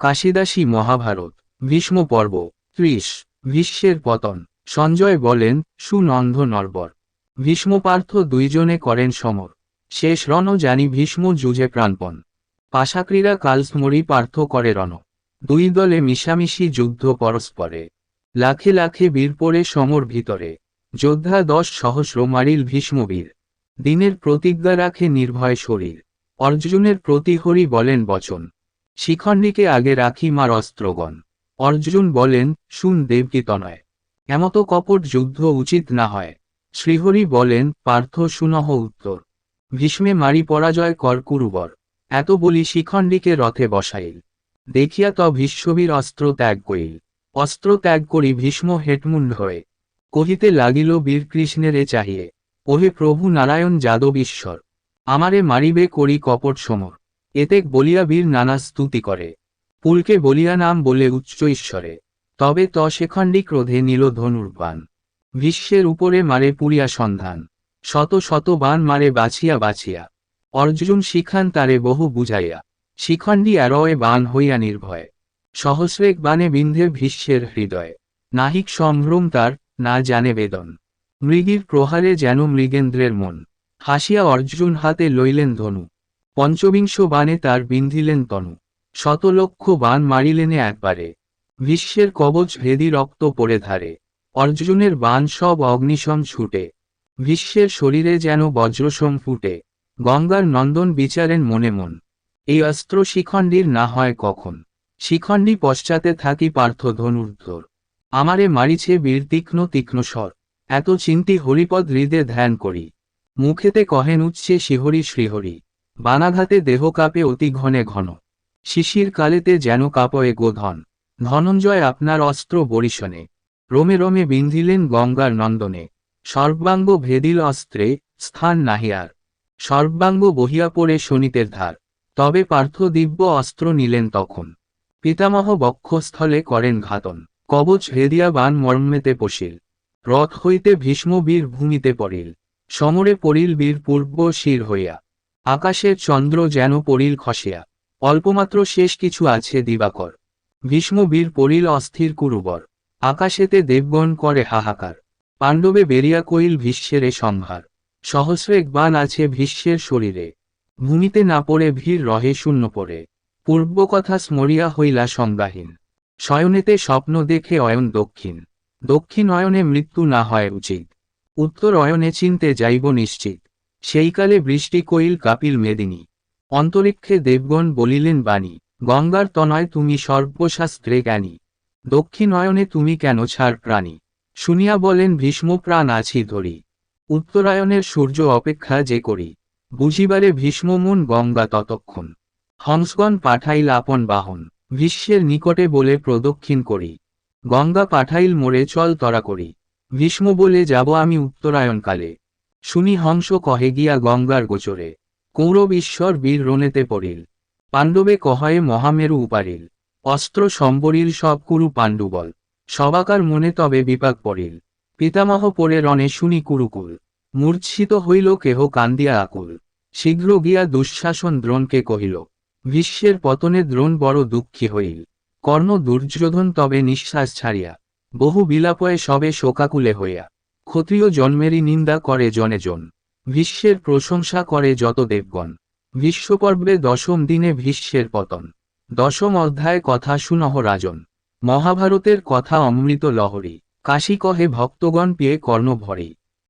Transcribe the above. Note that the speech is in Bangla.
কাশিদাসী মহাভারত, ভীষ্ম পর্ব, ত্রিশ, ভীষ্মের পতন, সঞ্জয় বলেন সুনন্ধ নরবর। ভীষ্ম পার্থ দুইজনে করেন সমর। শেষ রণ জানি ভীষ্ম যুজে প্রাণপণ। পাশাক্রীড়া কালস্মরি পার্থ করে রণ। দুই দলে মিশামিশি যুদ্ধ পরস্পরে। লাখে লাখে বীর পড়ে সমর ভিতরে। যোদ্ধা দশ সহস্র মারিল ভীষ্মবীর। দিনের প্রতিজ্ঞা রাখে নির্ভয় শরীর। অর্জুনের প্রতিহরি বলেন বচন। শিখণ্ডীকে আগে রাখি মার অস্ত্রগণ। অর্জুন বলেন, শুন দেবকী তনয় এমত কপট যুদ্ধ উচিত না হয়। শ্রীহরি বলেন, পার্থ সুনহ উত্তর। ভীষ্মে মারি পরাজয় কর কুরুবর। এত বলি শিখণ্ডীকে রথে বসাইল। দেখিয়া ত ভীষ্মবীর অস্ত্র ত্যাগ করিল। অস্ত্র ত্যাগ করি ভীষ্ম হেটমুণ্ড হয়ে। কহিতে লাগিল বীর কৃষ্ণেরে চাহিয়ে। ওহে প্রভু নারায়ণ যাদব ঈশ্বর, আমারে মারিবে করি কপট সমর। এতেক বলিয়া বীর নানা স্তুতি করে। পুলকে বলিয়া নাম বলে উচ্চ ঈশ্বরে। তবে ত সেখণ্ডী ক্রোধে নীল ধনুর্বাণ। বিশ্বের উপরে মারে পুরিয়া সন্ধান। শত শত বান মারে বাছিয়া বাছিয়া। অর্জুন শিখান তারে বহু বুঝাইয়া। শিখণ্ডী এরয়ে বান হইয়া নির্ভয়। সহস্রেক বানে বিন্ধে ভীষ্মের হৃদয়। নাহিক সম্ভ্রম তার, না জানে বেদন। মৃগীর প্রহারে যেন মৃগেন্দ্রের মন। হাসিয়া অর্জুন হাতে লইলেন ধনু। পঞ্চবিংশ বানে তার বিন্ধিলেন তনু। শতলক্ষ বান মারিলেনে একবারে। বিশ্বের কবচ ভেদি রক্ত পড়ে ধারে। অর্জুনের বান সব অগ্নিসম ছুটে। বিশ্বের শরীরে যেন বজ্রসম ফুটে। গঙ্গার নন্দন বিচারেন মনে মন। এই অস্ত্র শিখণ্ডীর না হয় কখন? শিখণ্ডী পশ্চাতে থাকি পার্থ ধনুর্ধর। আমারে মারিছে বীর তীক্ষ্ণ তীক্ষ্ণ স্বর। এত চিন্তি হরিপদ হৃদে ধ্যান করি। মুখেতে কহেন উচ্ছে শিহরি শ্রীহরি। বানাঘাতে দেহ কাপে অতি ঘনে ঘন। শিশির কালেতে যেন কাপয়ে গোধন ধনঞ্জয় আপনার অস্ত্র বরিশনে। রোমে রোমে বিন্ধিলেন গঙ্গার নন্দনে। সর্বাঙ্গ ভেদিল অস্ত্রে স্থান নাহিয়ার। সর্বাঙ্গ বহিয়া পড়ে শনিতের ধার। তবে পার্থ দিব্য অস্ত্র নিলেন তখন। পিতামহ বক্ষস্থলে করেন ঘাতন। কবচ ভেদিয়া বান মর্মেতে পশিল। রথ হইতে ভীষ্ম বীর ভূমিতে পড়িল। সমরে পড়িল বীর পূর্ব শির হইয়া। আকাশের চন্দ্র যেন পরিল খসিয়া। অল্পমাত্র শেষ কিছু আছে দিবাকর। ভীষ্ম বীর পড়িল অস্থির কুরুবর। আকাশেতে দেবগণ করে হাহাকার। পাণ্ডবে বেরিয়া কইল ভীষ্মের এ সংহার। সহস্রেক বান আছে ভীষ্মের শরীরে। ভূমিতে না পড়ে ভিড় রহে শূন্য পড়ে। পূর্ব কথা স্মরিয়া হইলা সংজ্ঞাহীন। শয়নেতে স্বপ্ন দেখে অয়ন দক্ষিণ। দক্ষিণ অয়নে মৃত্যু না হয় উচিত। উত্তর অয়নে চিনতে যাইব নিশ্চিত। সেইকালে বৃষ্টি কইল কাপিল মেদিনী। অন্তরিক্ষে দেবগণ বলিলেন, বাণী, গঙ্গার তনয় তুমি সর্বশাস্ত্রে জ্ঞানী। দক্ষিণ অয়নে তুমি কেন ছাড় প্রাণী? শুনিয়া বলেন, ভীষ্ম প্রাণ আছি ধরি। উত্তরায়ণের সূর্য অপেক্ষা যে করি। বুঝিবারে ভীষ্মমুন গঙ্গা ততক্ষণ। হংসগণ পাঠাইল আপন বাহন। ভীষ্মের নিকটে বলে প্রদক্ষিণ করি। গঙ্গা পাঠাইল মোরে চল তরা করি। ভীষ্ম বলে, যাব আমি উত্তরায়ণকালে। শুনি হংস কহে গিয়া গঙ্গার গোচরে, কৌরব ঈশ্বর বীর রণেতে পড়িল, পাণ্ডবে কহয়ে মহামেরু উপারিল অস্ত্র সম্বরিল সব কুরু পাণ্ডুবল, সবাকার মনে তবে বিপাক পড়িল, পিতামহ পরে রণে শুনি কুরুকুল, মূর্ছিত হইল কেহ কান্দিয়া আকুল, শীঘ্র গিয়া দুঃশাসন দ্রোণকে কহিল বিশ্বের পতনে দ্রোণ বড় দুঃখী হইল, কর্ণ দুর্যোধন তবে নিঃশ্বাস ছাড়িয়া, বহু বিলাপয়ে সবে শোকাকুলে হইয়া ক্ষত্রিয় জন্মেরই নিন্দা করে জনে জন। ভীষ্মের প্রশংসা করে যত দেবগণ। বিশ্বপর্বে দশম দিনে ভীষ্মের পতন। দশম অধ্যায় কথা সুনহ রাজন। মহাভারতের কথা অমৃত লহরী। কাশী কহে ভক্তগণ পেয়ে কর্ণ ভরে।